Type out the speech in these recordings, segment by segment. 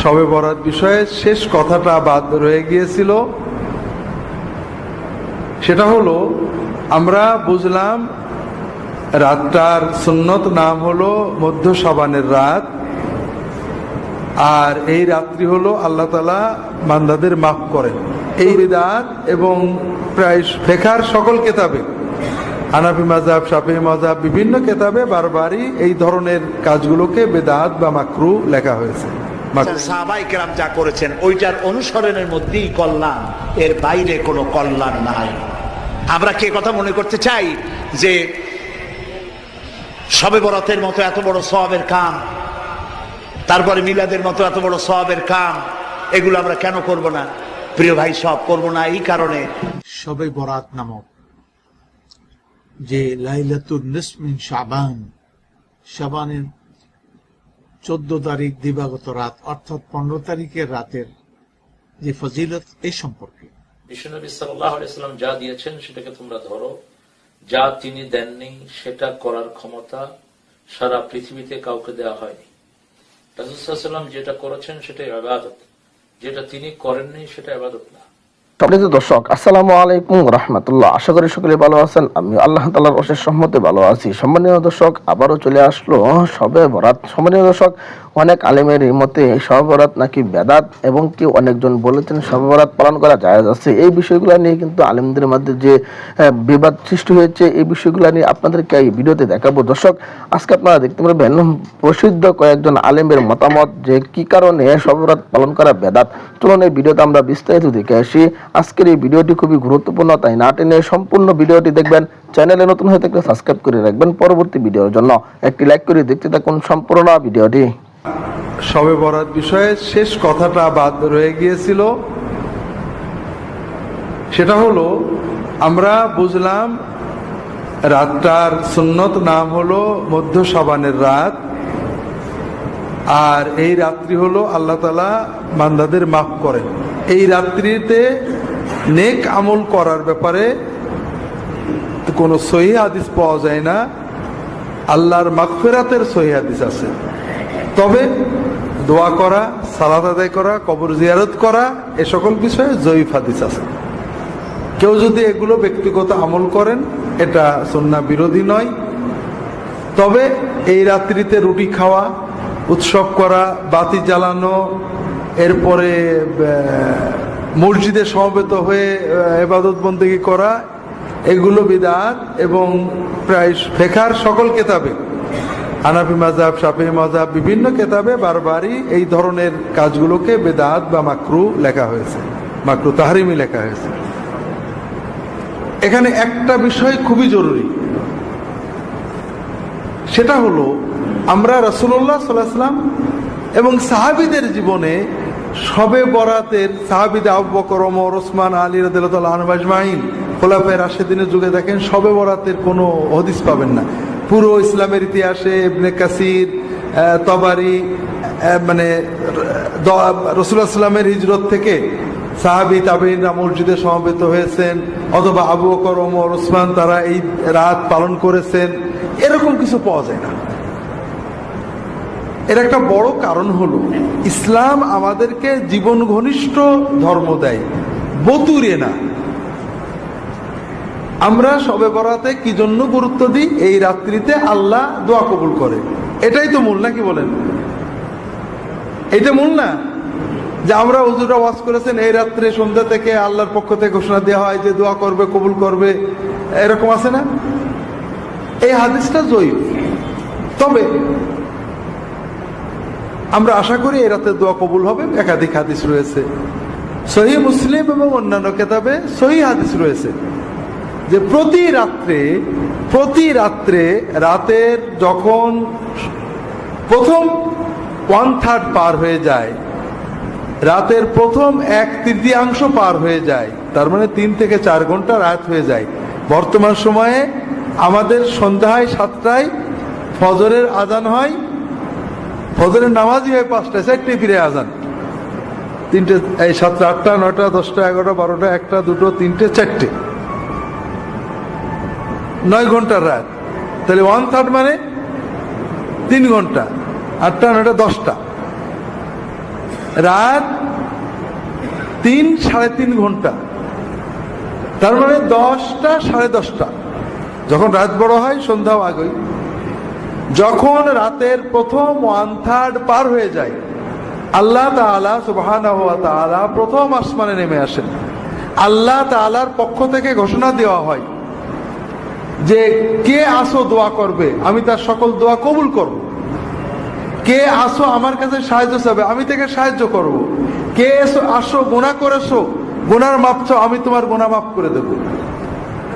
শবে বরাত বিষয়ে শেষ কথাটা বাদ রয়ে গিয়েছিল সেটা হলো, আমরা বুঝলাম রাতটার সুন্নত নাম হলো মধ্য সাবানের রাত, আর এই রাত্রি হলো আল্লাহ তালা বান্দাদের মাফ করেন এই বিদাত এবং প্রায় ফেখার সকল কেতাবে আনাফি মাজাব সাফি মাজাব বিভিন্ন কেতাবে বারবারই এই ধরনের কাজগুলোকে বেদাত বা মাকরু লেখা হয়েছে। সাহাবাই কেরাম যা করেছেন ওইটার অনুসরণের মধ্যেই কল্যাণ এর বাইরে কোনো কল্যাণ নাই। আমরা কে কথা মনে করতে চাই যে সবে বরাতের মতো এত বড় সবের কাম তারপরে মিলাদের মতো এত বড় সবের কাম এগুলো আমরা কেন করব না? প্রিয় ভাই সব করব না এই কারণে। সবে বরাত নামক যে লাইলাতুর নিসমিন শাবান শাবানের চোদ্দ তারিখ দিবাগত রাত, অর্থাৎ পনেরো তারিখের রাতের যে ফজিলত এই সম্পর্কে। বিশ্বনবী আলাইসাল্লাম যা দিয়েছেন সেটাকে তোমরা ধরো। যা তিনি দেননি, সেটা করার ক্ষমতা সারা পৃথিবীতে কাউকে দেওয়া হয়নি। রাজুসাল্লাম যেটা করেছেন সেটাই আবাদত যেটা তিনি করেননি, সেটা আবাদত না। সম্মানিত দর্শক, আসসালামু আলাইকুম রহমতুল্লাহ। আশা করি সকলে ভালো আছেন আমি আল্লাহ তালার অশেষ সম্মতে ভালো আছি। সম্মানীয় দর্শক, আবারও চলে আসলো সবে বরাত। সম্মানীয় দর্শক, অনেক আলেমের মতে সবে বরাত নাকি বেদাত এবং কি অনেকজন বলেছেন সবে বরাত পালন করা যায় আছে। এই বিষয়গুলো নিয়ে কিন্তু আলেমদের মধ্যে যে বিবাদ সৃষ্টি হয়েছে, এই বিষয়গুলো নিয়ে আপনাদেরকে এই ভিডিওতে দেখাবো। দর্শক, আজকে আপনারা দেখতে পারবেন প্রসিদ্ধ কয়েকজন আলেমের মতামত যে কি কারণে সবে বরাত পালন করা বেদাত। চলুন এই ভিডিওতে আমরা বিস্তারিত দেখে আসি। আজকের এই ভিডিওটি খুবই গুরুত্বপূর্ণ, তাই না টেনে সম্পূর্ণ ভিডিওটি দেখবেন। চ্যানেলে নতুন হয়ে থাকলে সাবস্ক্রাইব করে রাখবেন পরবর্তী ভিডিওর জন্য। একটি লাইক করে দেখতে থাকুন সম্পূর্ণ ভিডিওটি। শবে বরাত বিষয়ে শেষ কথাটা বাদ রয়ে গিয়েছিল। সেটা হলো, আমরা বুঝলাম রাতটার সুন্নত নাম হলো মধ্য সাবানের রাত, আর এই রাত্রি হলো আল্লাহ তালা বান্দাদের মাফ করেন। এই রাত্রিতে নেক আমল করার ব্যাপারে কোনো সহি হাদিস পাওয়া যায় না। আল্লাহর মাগফিরাতের সহি হাদিস আছে। তবে দোয়া করা সালাদ আদায় করা, কবর জিয়ারত করা, এ সকল বিষয়ে জয়ীফ হাদিস আছে। কেউ যদি এগুলো ব্যক্তিগত আমল করেন, এটা সন্না বিরোধী নয়। তবে এই রাত্রিতে রুটি খাওয়া, উৎসব করা, বাতি জ্বালানো, এরপরে মসজিদে সমবেত হয়ে এবাদত বন্দেগী করা, এগুলো বিদাত এবং প্রায় ফেখার সকল কেতাবে, হানাফি মাজাব সাফি মাজাব বিভিন্ন কেতাবে বারবারই এই ধরনের কাজগুলোকে বেদাত বা মাকরু লেখা হয়েছে, মাকরু তাহারিমি লেখা হয়েছে। এখানে একটা বিষয় খুবই জরুরি। সেটা হলো, আমরা রসুল্লাহ সাল্লাহাম এবং সাহাবিদের জীবনে সবে বরাতের সাহাবিদে আবু বকর, ওমর, ওসমান, আলী রাদিয়াল্লাহু আনহু আজমাইন। খোলাফায়ে রাশেদিনের যুগে দেখেন সবে বরাতের কোনো হদিস পাবেন না। পুরো ইসলামের ইতিহাসে ইবনে কাসির তবারি মানে রসুল্লাহ সাল্লামের হিজরত থেকে সাহাবি তাবিনরা মসজিদে সমবেত হয়েছেন, অথবা আবু বকর, ওমর, ওসমান তারা এই রাত পালন করেছেন। এরকম কিছু পাওয়া যায় না। এর একটা বড় কারণ হলো, ইসলাম আমাদেরকে জীবন ঘনিষ্ঠ ধর্ম দেয়, বতুরে না। আমরা সবে বরাতে কি জন্য গুরুত্ব দিই? এই রাত্রিতে আল্লাহ দোয়া কবুল করে। এটাই তো মূল, নাকি বলেন? এইটা মূল না? যে আমরা হুজুরা ওয়াজ করেছেন, এই রাত্রে সন্ধ্যা থেকে আল্লাহর পক্ষ থেকে ঘোষণা দেওয়া হয় যে দোয়া করবে, কবুল করবে, এরকম আছে না? এই হাদিসটা জয়ী তবে আমরা আশা করি এই রাতে দোয়া কবুল হবে। একাধিক হাদিস রয়েছে। সহি মুসলিম এবং অন্যান্য কেতাবে সহি হাদিস রয়েছে যে প্রতি রাত্রে প্রতি রাত্রে রাতের যখন প্রথম ওয়ান থার্ড পার হয়ে যায়, রাতের প্রথম এক তৃতীয়াংশ পার হয়ে যায়, তার মানে তিন থেকে চার ঘণ্টা রাত হয়ে যায়। বর্তমান সময়ে আমাদের সন্ধ্যায় সাতটায় ফজরের আজান হয় ফজরের নামাজই হয় পাঁচটায় চারটে ফিরে আজান। তিনটে, এই সাতটা, আটটা, নয়টা, দশটা, এগারোটা, বারোটা, একটা, দুটো, তিনটে, চারটে। নয় ঘণ্টার রাত। তাহলে ওয়ান থার্ড মানে তিন ঘণ্টা, আটটা, নয়টা, দশটা। রাত তিন, সাড়ে তিন ঘণ্টা। তার মানে দশটা, সাড়ে দশটা। যখন রাত বড় হয়, সন্ধ্যাও আগই। যখন রাতের প্রথম ওয়ান থার্ড পার হয়ে যায় আল্লাহ ওয়া তাআলা প্রথম আসমানে নেমে আসেন। আল্লাহ তাআলার পক্ষ থেকে ঘোষণা দেওয়া হয় যে কে আসো দোয়া করবে? আমি তার সকল দোয়া কবুল করব। কে আসো আমার কাছে সাহায্য চাবে? আমি তাকে সাহায্য করব। কে এসো আসো গুণা করেছ গোনার মাপ চাও, আমি তোমার গুণা মাফ করে দেবো।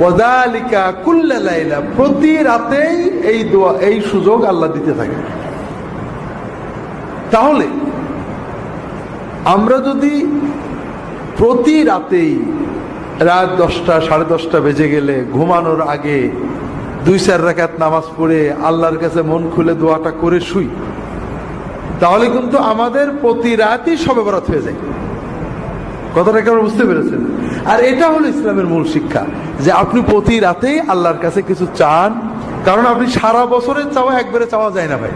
ওয়াদালিকা কুল্লা লাইলা, প্রতি রাতেই এই দোয়া, এই সুযোগ আল্লাহ দিতে থাকে। তাহলে, আমরা যদি প্রতি রাতেই রাত দশটা, সাড়ে দশটা বেজে গেলে, ঘুমানোর আগে দুই, চার রাকাত নামাজ পড়ে আল্লাহর কাছে মন খুলে দোয়াটা করে শুই, তাহলে কিন্তু আমাদের প্রতি রাতই সবে বরাত হয়ে যায়। কথাটা কেমন বুঝতে পেরেছেন? আর এটা হলো ইসলামের মূল শিক্ষা। যে আপনি প্রতি রাতেই আল্লাহর কাছে কিছু চান কারণ আপনি সারা বছরের চাওয়া একবারে চাওয়া যায় না ভাই।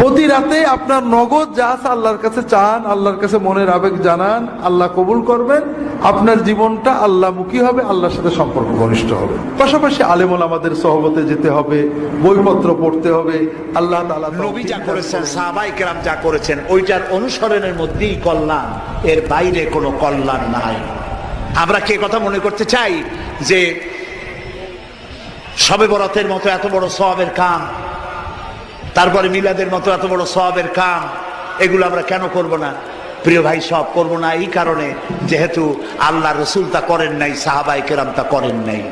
প্রতি রাতে আপনার নগদ যা আছে আল্লাহর কাছে চান আল্লাহর কাছে মনের আবেগ জানান আল্লাহ কবুল করবেন আপনার জীবনটা আল্লাহমুখী হবে আল্লাহর সাথে সম্পর্ক ঘনিষ্ঠ হবে। পাশাপাশি আলেমল আমাদের সহবতে যেতে হবে বইপত্র পড়তে হবে আল্লাহ নবী যা করেছেন সাহাবাই কেরাম যা করেছেন ওইটার অনুসরণের মধ্যেই কল্যাণ এর বাইরে কোনো কল্যাণ নাই। আমরা কে কথা মনে করতে চাই যে সবে বরাতের মতো এত বড় সবের কাম, তারপরে মিলাদের মতো এত বড় সবের কাম, এগুলো আমরা কেন করব না? প্রিয় ভাই, সব করব না এই কারণে যেহেতু আল্লাহ রসুল তা করেন নাই সাহাবাই কেরাম তা করেন নাই।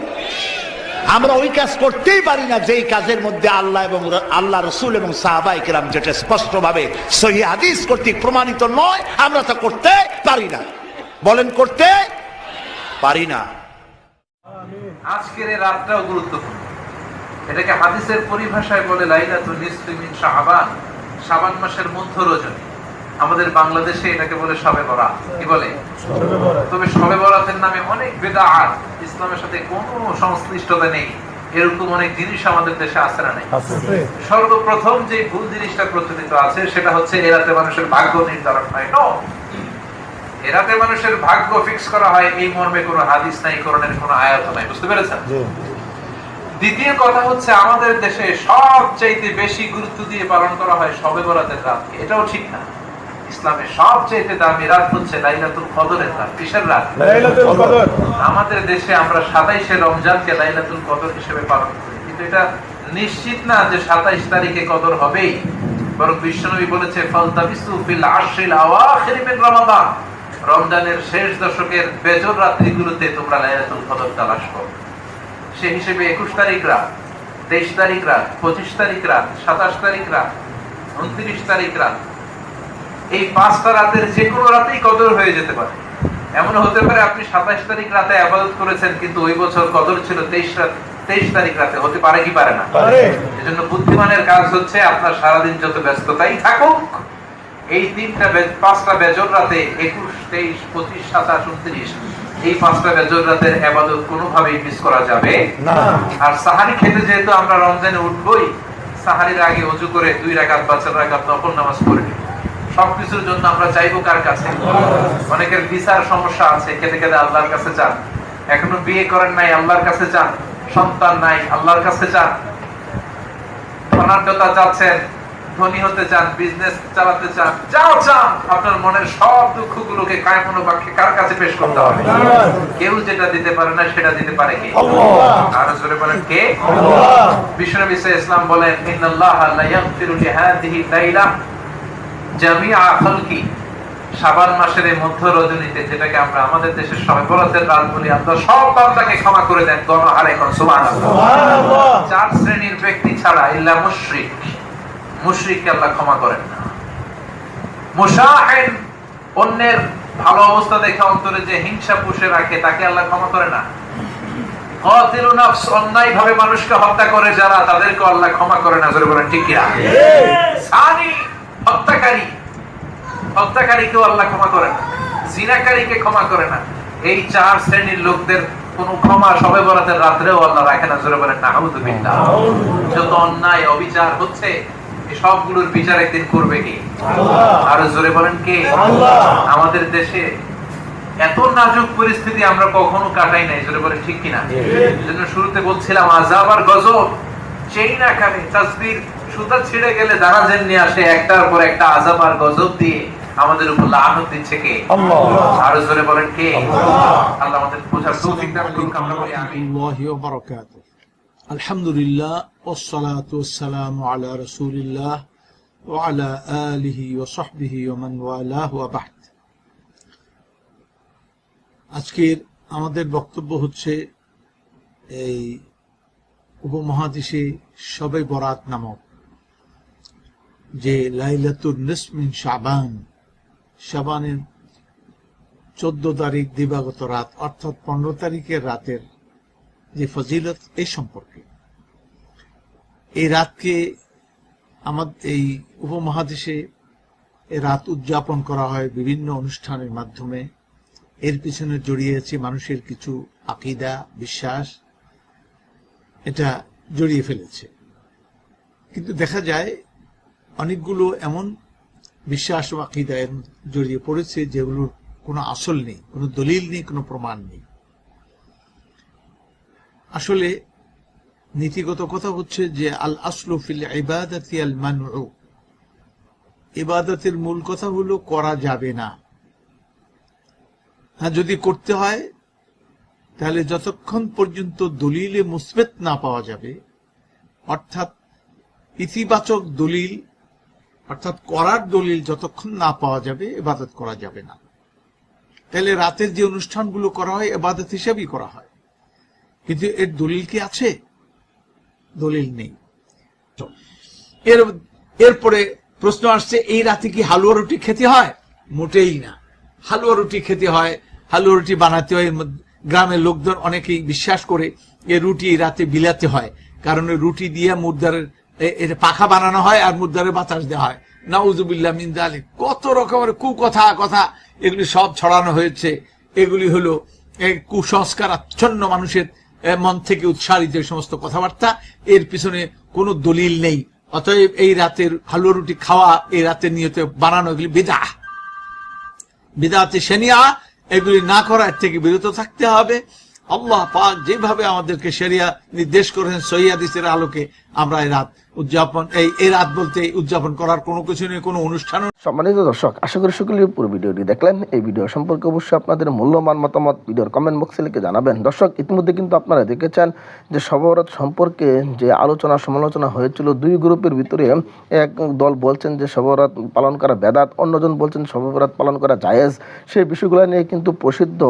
আমরা ওই কাজ করতেই পারি না যেই কাজের মধ্যে আল্লাহ এবং আল্লাহ রসুল এবং সাহাবাই কেরাম যেটা স্পষ্টভাবে সহি হাদিস কর্তৃক প্রমাণিত নয়, আমরা তা করতে পারি না। বলেন করতে পারি না। আজকের এই রাতটাও গুরুত্বপূর্ণ। এটাকে হাদিসের পরিভাষায় বলে লাইলাতুল নিসফি মিন শাবান শাবান মাসের মধ্য রজনী। আমাদের বাংলাদেশে এটাকে বলে শবে বরাত। কি বলে? তবে শবে বরাতের নামে অনেক বেদাআত ইসলামের সাথে কোনো সংশ্লিষ্টতা নেই। এরকম অনেক জিনিস আমাদের দেশে আছে না নেই? সর্বপ্রথম যে ভুল জিনিসটা প্রচলিত আছে সেটা হচ্ছে এরাতে মানুষের ভাগ্য নির্ধারণ হয়। নো এরাতে মানুষের ভাগ্য ফিক্স করা হয় এই মর্মে কোনো হাদিস নাই কোরআনের কোনো আয়াত নাই। বুঝতে পেরেছেন? দ্বিতীয় কথা হচ্ছে আমাদের দেশে সবচাইতে বেশি গুরুত্ব দিয়ে পালন করা হয় সবে বরাতের রাতকে। এটাও ঠিক না। ইসলামের সবচাইতে দামি রাত হচ্ছে লাইলাতুল কদরের রাত কিসের রাত? আমাদের দেশে আমরা সাতাইশে রমজানকে লাইলাতুল কদর হিসেবে পালন করি। কিন্তু এটা নিশ্চিত না যে সাতাইশ তারিখে কদর হবেই। বরং বিশ্বনবী বলেছে ফালতাবিসু ফিল আশরিল আওয়াখির মিন রমাদান। রমজানের শেষ দশকের বেজর রাত্রিগুলোতে তোমরা লাইলাতুল কদর তালাশ করো। সে হিসেবে একুশ তারিখ রাত তেইশ তারিখ রাত পঁচিশ তারিখ রাত সাতাশ তারিখ রাত উনত্রিশ তারিখ রাত। এই পাঁচটা রাতের যে কোনো রাতেই কদর হয়ে যেতে পারে। এমন হতে পারে আপনি সাতাশ তারিখ রাতে আবাদত করেছেন কিন্তু ওই বছর কদর ছিল তেইশ রাত তেইশ তারিখ রাতে। হতে পারে কি পারে না? এজন্য বুদ্ধিমানের কাজ হচ্ছে আপনার সারাদিন যত ব্যস্ততাই থাকুক এই তিনটা পাঁচটা বেজর রাতে একুশ তেইশ পঁচিশ সাতাশ উনত্রিশ এই পাঁচটা বেজর রাতের আবাদত কোনোভাবেই মিস করা যাবে? আর সাহারি খেতে যেহেতু আমরা রমজানে উঠবই সাহারির আগে অজু করে দুই রাকাত বা চার রাকাত নফল নামাজ পড়ে নিব। সবকিছুর জন্য আমরা চাইব কার কাছে? অনেকের ভিসার সমস্যা আছে খেতে খেতে আল্লাহর কাছে চান। এখনও বিয়ে করেন নাই আল্লাহর কাছে চান। সন্তান নাই আল্লাহর কাছে চান। ধনাঢ্যতা চাচ্ছেন ধনী হতে চান বিজনেস চালাতে চান যাও চান আপনার মনের সব দুঃখগুলোকে কায়মনো বাক্যে কার কাছে পেশ করতে হবে? কেউ যেটা দিতে পারে না সেটা দিতে পারে কে? আর জোরে বলেন কে? বিশ্বনবী ইসলাম বলেন ইন্নাল্লাহ লা ইয়াগফিরু লিহাদিহি লাইলা জামিআ খালকি। শাবান মাসের এই মধ্য রজনীতে যেটাকে আমরা আমাদের দেশের বরাতের রাত বলি আল্লাহ সব বান্দাকে ক্ষমা করে দেন গণহারে কোন সুবহানাল্লাহ। চার শ্রেণির ব্যক্তি ছাড়া ইল্লা মুশরিক। মুশরিককে আল্লাহ ক্ষমা করেন না। মুশাহিন অন্যের ভালো অবস্থা দেখে অন্তরে যে হিংসা পুষে রাখে, তাকে আল্লাহ ক্ষমা করে না। মানুষকে হত্যা করে যারা তাদেরকে আল্লাহ ক্ষমা করে না না। না। এই চার শ্রেণির লোকদের কোন ক্ষমা সবে বরাতের রাত্রেও আল্লাহ রাখে না নাউযুবিল্লাহ যত অন্যায়, অবিচার হচ্ছে সবগুলোর বিচার একদিন করবে কে? আরও জোরে বলেন কে? আমাদের দেশে এত নাজুক পরিস্থিতি আমরা কখনো কাটাই নাই জোরে বলেন ঠিক কিনা? এজন্য শুরুতে বলছিলাম আজাব আর গজব চেই না খাবে তাসবির সুতা ছিঁড়ে গেলে দারাজের নিয়ে আসে একটার পর একটা আজাব আর গজব দিয়ে আমাদের উপর লানত দিচ্ছে কে? আরও জোরে বলেন কে? আল্লাহ। আমাদের বোঝার তৌফিক দান আমরা বলি আমিন। ওমান আজকের আমাদের বক্তব্য হচ্ছে এই উপমহাদেশে সবে বরাত নামক যে লাইলাতুর নিসমিন শাবান, শাবানের চোদ্দ তারিখ দিবাগত রাত, অর্থাৎ পনেরো তারিখের রাতের যে ফজিলত এই সম্পর্কে। এই রাতকে আমাদের এই উপমহাদেশে রাত উদযাপন করা হয় বিভিন্ন অনুষ্ঠানের মাধ্যমে। এর পিছনে জড়িয়েছে মানুষের কিছু আকিদা, বিশ্বাস। এটা জড়িয়ে ফেলেছে। কিন্তু দেখা যায় অনেকগুলো এমন বিশ্বাস ও আকিদা জড়িয়ে পড়েছে যেগুলোর কোনো আসল নেই, কোনো দলিল নেই, কোনো প্রমাণ নেই। আসলে নীতিগত কথা হচ্ছে যে আল আসলু ফিল আল মানউ। ইবাদতের মূল কথা হলো করা যাবে না। হ্যাঁ যদি করতে হয়, তাহলে যতক্ষণ পর্যন্ত দলিলে মুসবেত না পাওয়া যাবে, অর্থাৎ ইতিবাচক দলিল, অর্থাৎ করার দলিল যতক্ষণ না পাওয়া যাবে এবাদত করা যাবে না। তাহলে রাতের যে অনুষ্ঠানগুলো করা হয় এবাদত হিসাবেই করা হয়। কিন্তু এর দলিল কি আছে? দলিল নেই। এর, এরপরে প্রশ্ন আসছে, এই রাতে কি হালুয়া রুটি খেতে হয়? মোটেই না। হালুয়া রুটি খেতে হয়, হালুয়া রুটি বানাতে হয় গ্রামের লোকজন অনেকেই বিশ্বাস করে এই রুটি এই রাতে বিলাতে হয়। কারণ রুটি দিয়ে মুদ্রার এ- এর পাখা বানানো হয় আর মুদ্রারে বাতাস দেওয়া হয়। নাউজুবিল্লাহ মিন্দা আলী কত রকমের কুকথা কথা এগুলি সব ছড়ানো হয়েছে। এগুলি হলো কুসংস্কার আচ্ছন্ন মানুষের মন থেকে উৎসাহিত এই সমস্ত কথাবার্তা, এর পিছনে কোনো দলিল নেই। অতএব এই রাতের হালুয়া রুটি খাওয়া, এই রাতের নিয়তে বানানো এগুলি বিদা বিদাতে সেনিয়া এগুলি না করার থেকে বিরত থাকতে হবে। আল্লাহ পাক যেভাবে আমাদেরকে সেরিয়া নির্দেশ করেছেন সহিয়াদিসের আলোকে আমরা এই রাত উদযাপন, এই এই রাত বলতে উদযাপন করার কোনো কিছু নেই, কোনো অনুষ্ঠান সম্মানিত দর্শক, আশা করি সকলেই পুরো ভিডিওটি দেখলেন। এই ভিডিও সম্পর্কে অবশ্যই আপনাদের মূল্যবান মতামত ভিডিওর কমেন্ট বক্সে লিখে জানাবেন। দর্শক, ইতিমধ্যে কিন্তু আপনারা দেখেছেন যে সবরত সম্পর্কে যে আলোচনা সমালোচনা হয়েছিল, দুই গ্রুপের ভিতরে এক দল বলছেন যে সবরাত পালন করা বেদাত, অন্যজন বলছেন সবরাত পালন করা জায়েজ। সেই বিষয়গুলো নিয়ে কিন্তু প্রসিদ্ধ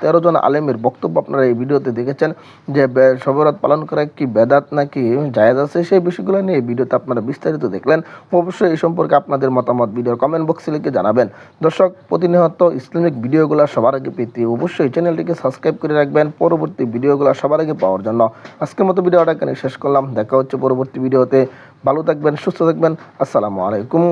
তেরো জন আলেমের বক্তব্য আপনারা এই ভিডিওতে দেখেছেন যে বে- পালন করা কি বেদাত নাকি জায়েজ আছে? সেই বিষয়গুলো নিয়ে এই ভিডিওতে আপনারা বিস্তারিত দেখলেন। অবশ্যই এই সম্পর্কে আপনাদের মতামত ভিডিওর কমেন্ট বক্সে লিখে জানাবেন। দর্শক, প্রতিনিয়ত ইসলামিক ভিডিওগুলো সবার আগে পেতে অবশ্যই চ্যানেলটিকে সাবস্ক্রাইব করে রাখবেন পরবর্তী ভিডিওগুলো সবার আগে পাওয়ার জন্য। আজকের মতো ভিডিওটা এখানে শেষ করলাম। দেখা হচ্ছে পরবর্তী ভিডিওতে। ভালো থাকবেন, সুস্থ থাকবেন। আসসালামু আলাইকুম